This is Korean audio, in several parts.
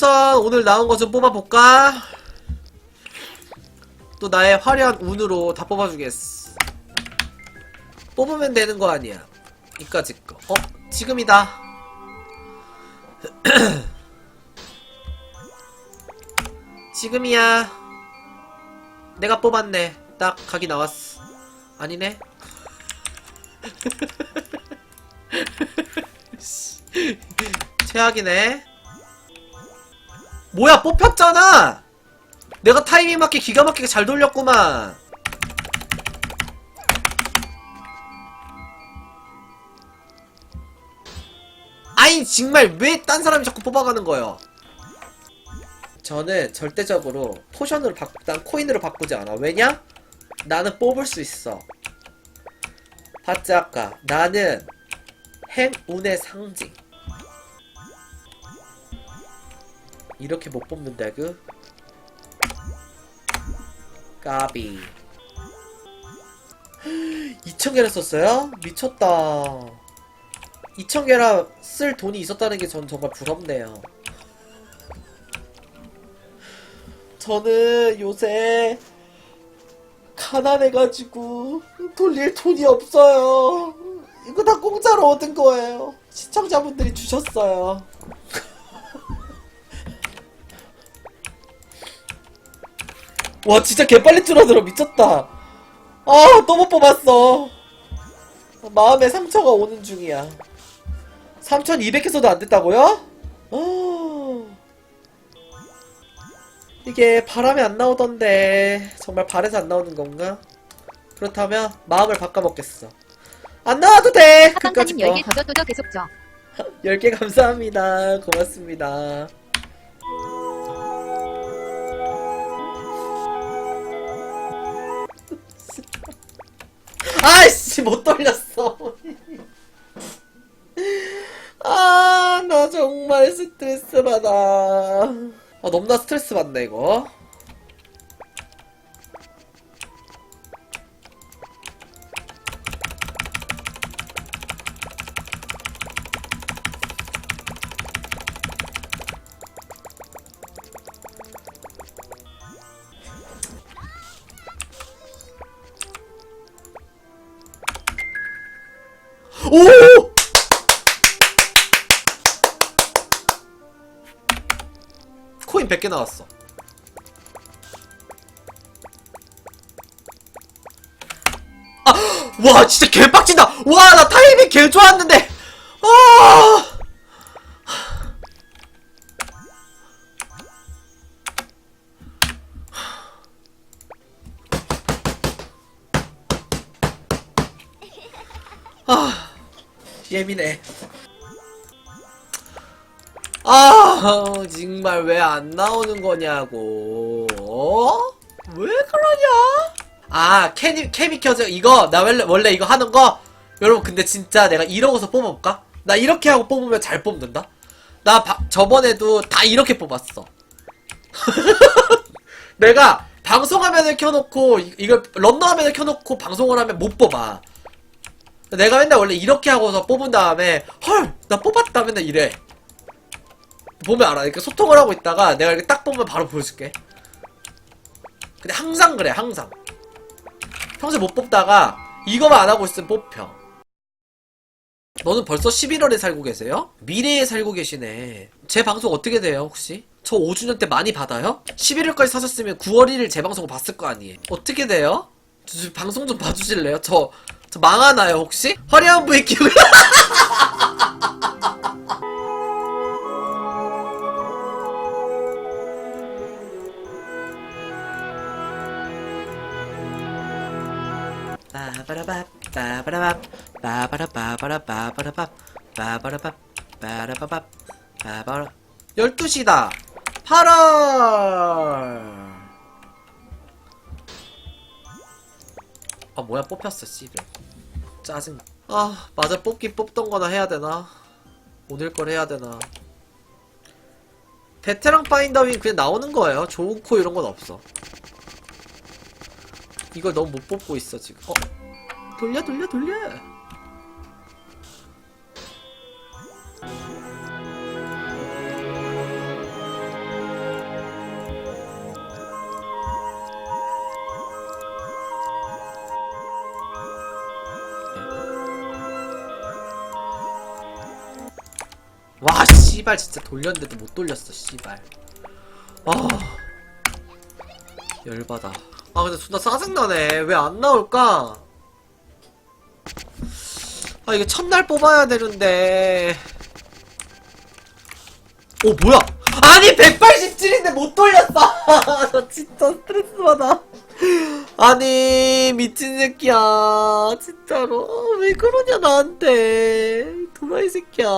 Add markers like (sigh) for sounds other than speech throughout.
우선 오늘 나온 거좀 뽑아볼까? 또 나의 화려한 운으로 다 뽑아주겠어. 뽑으면 되는 거 아니야. 이까짓 거. 어? 지금이다. (clears throat) 지금이야. 내가 뽑았네. 딱 각이 나왔어. 아니네. (laughs) 씨, 최악이네. 뭐야 뽑혔잖아. 내가 타이밍 맞게 기가 막히게 잘 돌렸구만. 아니 정말 왜 딴 사람이 자꾸 뽑아가는 거예요? 저는 절대적으로 포션으로 바꾸, 난 코인으로 바꾸지 않아. 왜냐? 나는 뽑을 수 있어. 봤지 아까 나는 행운의 상징. 이렇게 못 뽑는다 그? 까비. 2,000개나 썼어요? 미쳤다. 2,000개나 쓸 돈이 있었다는 게 전 정말 부럽네요. 저는 요새 가난해가지고 돌릴 돈이 없어요. 이거 다 공짜로 얻은 거예요. 시청자분들이 주셨어요 와 진짜 개빨리 줄어들어. 미쳤다. 아 또 못 뽑았어. 마음에 상처가 오는 중이야. 3200개 써도 안 됐다고요? 어... 이게 바람이 안 나오던데. 정말 발에서 안 나오는 건가? 그렇다면 마음을 바꿔먹겠어. 안 나와도 돼! 끝까지 하방사님 거 10개 더더더더 계속 줘. (laughs) 10개 감사합니다. 고맙습니다 아이씨 못 돌렸어. 아 나 정말 스트레스 받아. 아 너무나 스트레스 받네 이거 오! 코인 100개 나왔어. 아! 와, 진짜 개빡친다! 와, 나 타이밍 개 좋았는데! 예민해. 아, 정말 왜 안 나오는 거냐고. 어? 왜 그러냐? 아, 캐니, 케미 켜져. 이거, 나 원래, 원래 이거 하는 거? 여러분, 근데 진짜 내가 이러고서 뽑아볼까? 나 이렇게 하고 뽑으면 잘 뽑는다? 나 바- 저번에도 다 이렇게 뽑았어. (laughs) 내가 방송 화면을 켜놓고, 이- 이걸 런너 화면을 켜놓고 방송을 하면 못 뽑아. 내가 맨날 원래 이렇게 하고서 뽑은 다음에 헐 나 뽑았다 맨날 이래 보면 알아 이렇게 소통을 하고 있다가 내가 이렇게 딱 보면 바로 보여줄게 근데 항상 그래 항상 평소에 못 뽑다가 이거만 안 하고 있으면 뽑혀 너는 벌써 11월에 살고 계세요? 미래에 살고 계시네 제 방송 어떻게 돼요 혹시? 저 5주년 때 많이 받아요? 11월까지 사셨으면 9월 1일 제 방송 봤을 거 아니에요 어떻게 돼요? 저, 저 방송 좀 봐주실래요? 저, 저 망하나요 혹시? 화려한 부의 기운 빠바라밥 (laughs) 빠바라밥 빠바라 빠바라 빠바라밥 빠바라밥 빠라바밥 빠바라 12시다. 8월! 아 뭐야 뽑혔어 씨발 짜증. 아 맞아. 뽑기 뽑던 거나 해야 되나? 오늘 걸 해야 되나? 베테랑 파인더윈 그냥 나오는 거예요. 코 이런 건 없어. 이걸 너무 못 뽑고 있어 지금. 어? 돌려 돌려 돌려 와 씨발 진짜 돌렸는데도 못 돌렸어 씨발. 아. 열받아. 아 근데 존나 짜증나네. 왜 안 나올까? 아 이거 첫날 뽑아야 되는데. 오 뭐야? 아니 187인데 못 돌렸어! (laughs) 나 진짜 아니 미친 새끼야. 진짜로. 아, 왜 그러냐 나한테. 도라이 새끼야.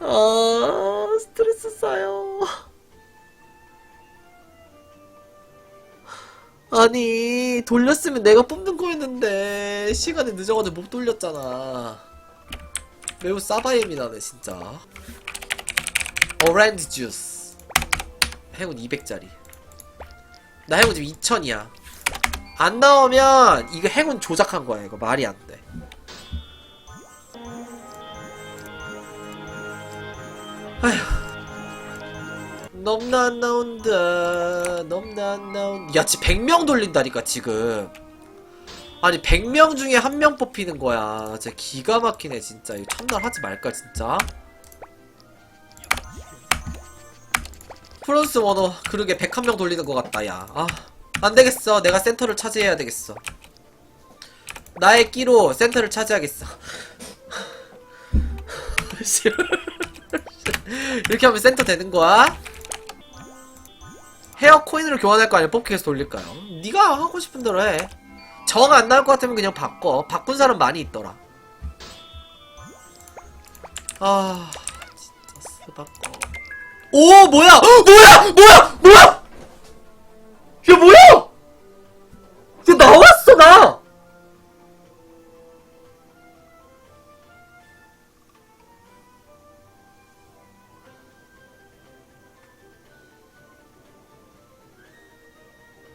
아 스트레스 쌓여. 아니 돌렸으면 내가 뽑는 거였는데 시간이 늦어가지고 못 돌렸잖아. 매우 싸바임이 나네 진짜. 오렌지 주스 행운 200짜리 나 행운 지금 2000이야. 안 나오면 이거 행운 조작한 거야 이거 말이 안 돼. 아휴. 넘나 안 나온다 넘나 안 나온다 야 지금 100명 돌린다니까 지금. 아니 100명 중에 한 명 뽑히는 거야. 진짜 기가 막히네 진짜. 이거 첫날 하지 말까 진짜 프랑스 원어 그러게 101명 돌리는 것 같다 야 아, 안되겠어 내가 센터를 차지해야 되겠어 나의 끼로 센터를 차지하겠어 (laughs) (laughs) 이렇게 하면 센터 되는 거야? 헤어 코인으로 교환할 거 아니야? 뽑기에서 돌릴까요? 네가 하고 싶은 대로 해. 정 안 나올 것 같으면 그냥 바꿔. 바꾼 사람 많이 있더라. 아, 진짜 스바꺼. 오, 뭐야? 어, 뭐야? 뭐야? 뭐야? 야, 뭐야? 야, 나왔어, 나!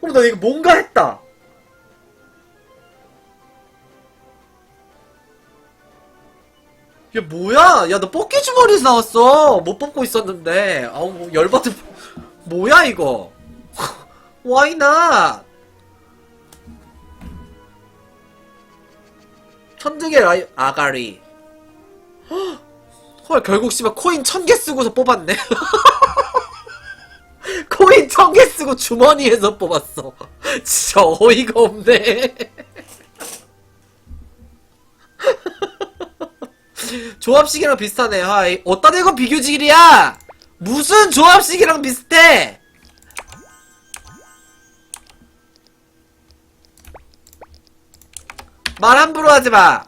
어, 나 이거 뭔가 했다. 야, 뭐야? 야, 너 뽑기 주머니에서 나왔어. 못 뽑고 있었는데. 아우, 뭐 열받은. (laughs) 뭐야, 이거? (laughs) Why not? 천둥의 라이, 아가리. 헉! (gasps) 헐, 결국 씨발 코인 천 개 쓰고서 뽑았네. (laughs) 코인 천 개 쓰고 주머니에서 뽑았어. 진짜 어이가 없네. 조합식이랑 비슷하네. 하이. 어따 대고 비교직이야! 무슨 조합식이랑 비슷해! 말 함부로 하지 마!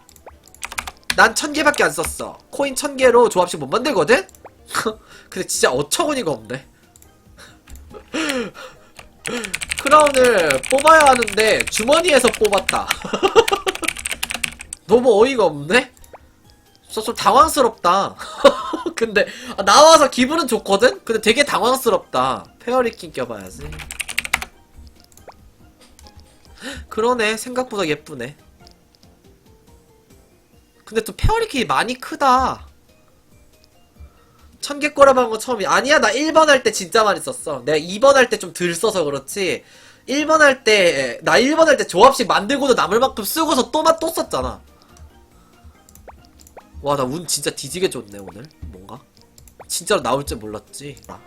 난 천 개밖에 안 썼어. 코인 천 개로 조합식 못 만들거든? (laughs) 근데 진짜 어처구니가 없네. (laughs) 크라운을 뽑아야 하는데 주머니에서 뽑았다. (laughs) 너무 어이가 없네? 저좀 당황스럽다. (laughs) 근데 아, 나와서 기분은 좋거든? 근데 되게 당황스럽다. 페어리킨 껴봐야지. 그러네. 생각보다 예쁘네. 근데 또 페어리킨이 많이 크다. 천개 꼬라박은 거 처음이야. 아니야, 나 1번 할 때 진짜 많이 썼어. 내가 2번 할 때 좀 덜 써서 그렇지. 1번 할 때, 나 1번 할 때 조합식 만들고도 남을 만큼 쓰고서 또, 또 썼잖아. 와, 나 운 진짜 뒤지게 좋네, 오늘. 뭔가? 진짜로 나올 줄 몰랐지. 아.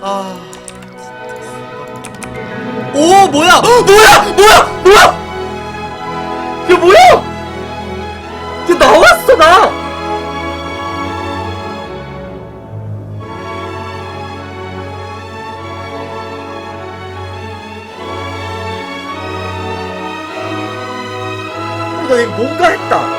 진짜. 오, 뭐야! 어, 뭐야! 뭐야! 뭐야! 야, 뭐야! 야, 나 이거 뭔가 했다.